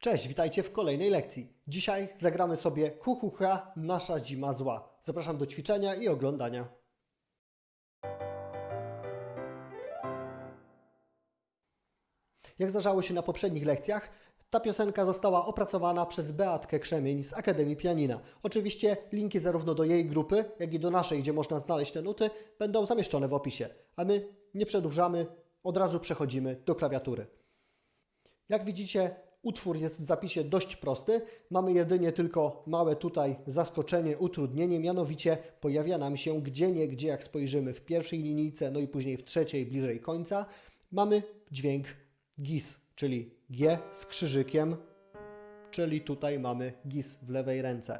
Cześć, witajcie w kolejnej lekcji. Dzisiaj zagramy sobie hu hu ha, nasza zima zła. Zapraszam do ćwiczenia i oglądania. Jak zdarzało się na poprzednich lekcjach, ta piosenka została opracowana przez Beatkę Krzemień z Akademii Pianina. Oczywiście linki zarówno do jej grupy, jak i do naszej, gdzie można znaleźć te nuty, będą zamieszczone w opisie. A my nie przedłużamy, od razu przechodzimy do klawiatury. Jak widzicie, utwór jest w zapisie dość prosty. Mamy jedynie tylko małe tutaj zaskoczenie, utrudnienie, mianowicie pojawia nam się gdzie nie gdzie, jak spojrzymy w pierwszej linijce, no i później w trzeciej, bliżej końca, mamy dźwięk GIS, czyli G z krzyżykiem, czyli tutaj mamy GIS w lewej ręce.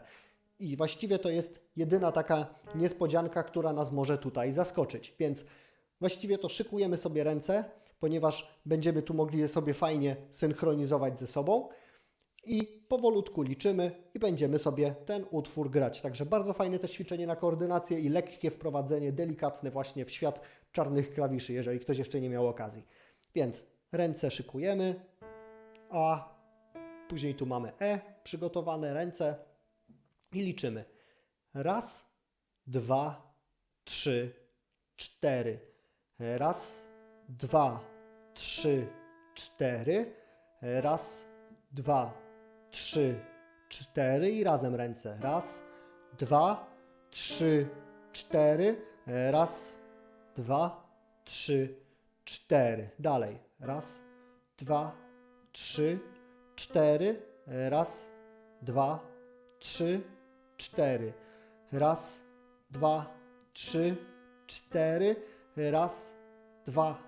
I właściwie to jest jedyna taka niespodzianka, która nas może tutaj zaskoczyć. Więc właściwie to szykujemy sobie ręce, ponieważ będziemy tu mogli je sobie fajnie synchronizować ze sobą i powolutku liczymy i będziemy sobie ten utwór grać. Także bardzo fajne też ćwiczenie na koordynację i lekkie wprowadzenie, delikatne właśnie w świat czarnych klawiszy, jeżeli ktoś jeszcze nie miał okazji. Więc ręce szykujemy, a później tu mamy E, przygotowane ręce i liczymy. Raz, dwa, trzy, cztery. Raz, dwa, trzy, cztery. Raz, dwa, trzy, cztery i razem ręce. Raz, dwa, trzy, cztery. Raz, dwa, trzy, cztery. Dalej. Raz, dwa, trzy, cztery. Raz, dwa, trzy, cztery. Raz, dwa, trzy, cztery. Raz, dwa,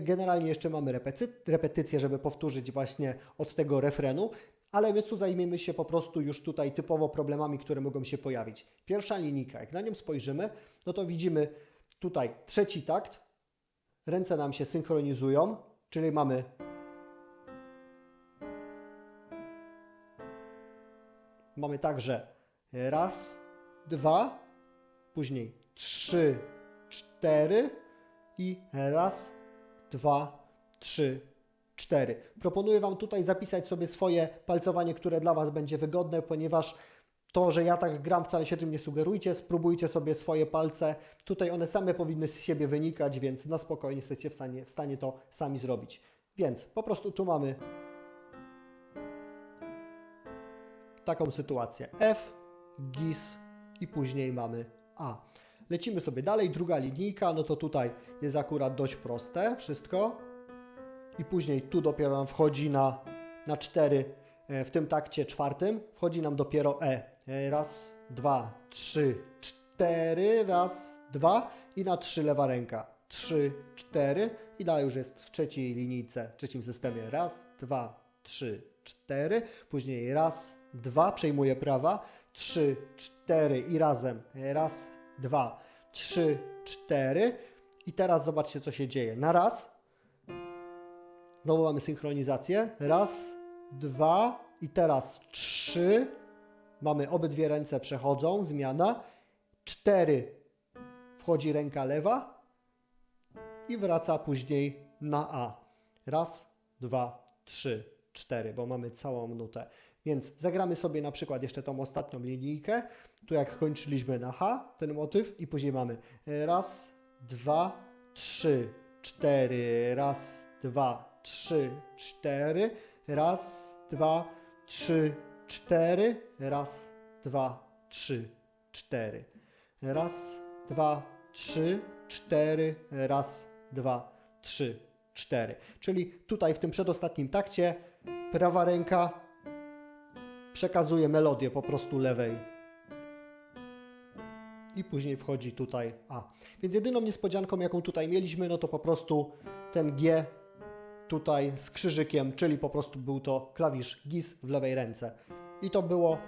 Generalnie jeszcze mamy repetycję, żeby powtórzyć właśnie od tego refrenu, ale my tu zajmiemy się po prostu już tutaj typowo problemami, które mogą się pojawić. Pierwsza linijka, jak na nią spojrzymy, no to widzimy tutaj trzeci takt, ręce nam się synchronizują, czyli mamy mamy także raz, dwa, później trzy, cztery i raz, dwa, trzy, cztery. Proponuję Wam tutaj zapisać sobie swoje palcowanie, które dla Was będzie wygodne, ponieważ to, że ja tak gram, wcale się tym nie sugerujcie. Spróbujcie sobie swoje palce. Tutaj one same powinny z siebie wynikać, więc na spokojnie jesteście w stanie, w stanie to sami zrobić. Więc po prostu tu mamy taką sytuację. F, GIS i później mamy A. Lecimy sobie dalej, druga linijka, no to tutaj jest akurat dość proste wszystko. I później tu dopiero nam wchodzi na, na 4 w tym takcie czwartym, wchodzi nam dopiero E. E, Raz, dwa, trzy, cztery, raz, dwa i na trzy lewa ręka. Trzy, cztery i dalej już jest w trzeciej linijce, w trzecim systemie. Raz, dwa, trzy, cztery, później raz, dwa, przejmuje prawa, trzy, cztery i razem. Raz, dwa, trzy, cztery. I teraz zobaczcie, co się dzieje. Na raz. Znowu mamy synchronizację. Raz, dwa i teraz trzy. Mamy obydwie ręce przechodzą, zmiana. Cztery. Wchodzi ręka lewa i wraca później na A. Raz, dwa, trzy, cztery, bo mamy całą nutę. Więc zagramy sobie na przykład jeszcze tą ostatnią linijkę, tu jak kończyliśmy na H, ten motyw i później mamy raz, dwa, trzy, cztery, raz, dwa, trzy, cztery, raz, dwa, trzy, cztery, raz, dwa, trzy, cztery, raz, dwa, trzy, cztery, raz, dwa, trzy, cztery. Czyli tutaj w tym przedostatnim takcie prawa ręka przekazuje melodię po prostu lewej. I później wchodzi tutaj A. Więc jedyną niespodzianką, jaką tutaj mieliśmy, no to po prostu ten G tutaj z krzyżykiem, czyli po prostu był to klawisz GIS w lewej ręce. I to było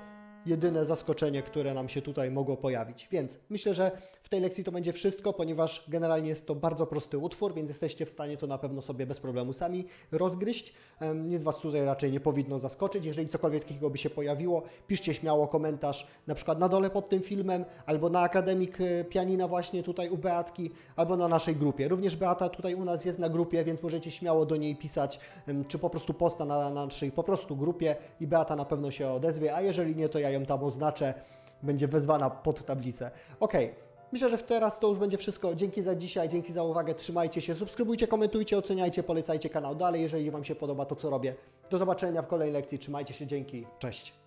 jedyne zaskoczenie, które nam się tutaj mogło pojawić. Więc myślę, że w tej lekcji to będzie wszystko, ponieważ generalnie jest to bardzo prosty utwór, więc jesteście w stanie to na pewno sobie bez problemu sami rozgryźć. Nic Was tutaj raczej nie powinno zaskoczyć. Jeżeli cokolwiek takiego by się pojawiło, piszcie śmiało komentarz na przykład na dole pod tym filmem, albo na Akademik e, Pianina właśnie tutaj u Beatki, albo na naszej grupie. Również Beata tutaj u nas jest na grupie, więc możecie śmiało do niej pisać, czy po prostu posta na naszej po prostu grupie i Beata na pewno się odezwie, a jeżeli nie, to ja ją tam oznaczę, będzie wezwana pod tablicę. Okej. Myślę, że teraz to już będzie wszystko. Dzięki za dzisiaj, dzięki za uwagę. Trzymajcie się, subskrybujcie, komentujcie, oceniajcie, polecajcie kanał dalej, jeżeli Wam się podoba to, co robię. Do zobaczenia w kolejnej lekcji. Trzymajcie się, dzięki. Cześć.